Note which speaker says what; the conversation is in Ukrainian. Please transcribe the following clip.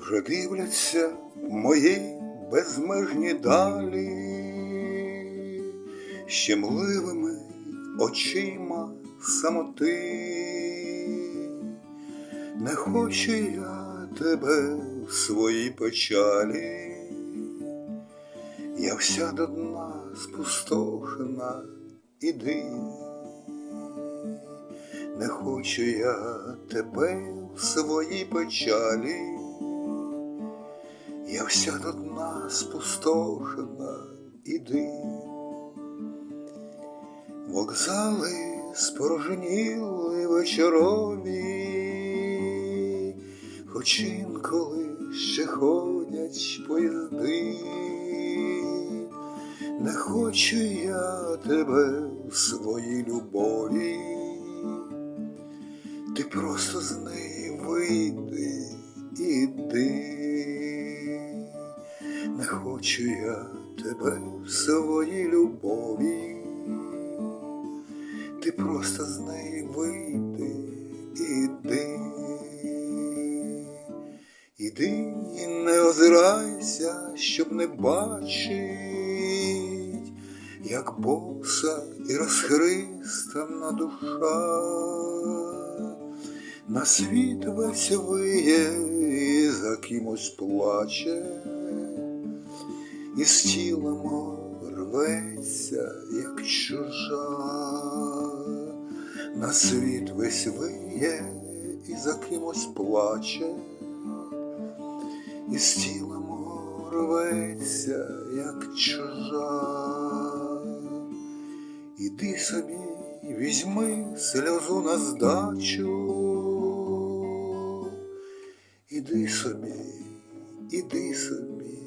Speaker 1: Вже дивляться мої безмежні далі, щемливими очима самоти. Не хочу я тебе в своїй печалі, я вся до дна спустошена, іди. Не хочу я тебе в своїй печалі, я вся до дна спустошена, іди. Вокзали спорожніли вечорові, хоч інколи ще ходять поїзди. Не хочу я тебе в своїй любові, ти просто з неї вийди, іди. Не хочу я тебе в своїй любові, ти просто з неї вийди, іди. Іди і не озирайся, щоб не бачить, як боса і розхристана душа, на світ весь виє за кимось плаче, і з тіла мов рветься, як чужа, на світ весь виє і за кимось плаче і з тіла рветься, як чужа. Іди собі, візьми сльозу на здачу. Іди собі, іди собі.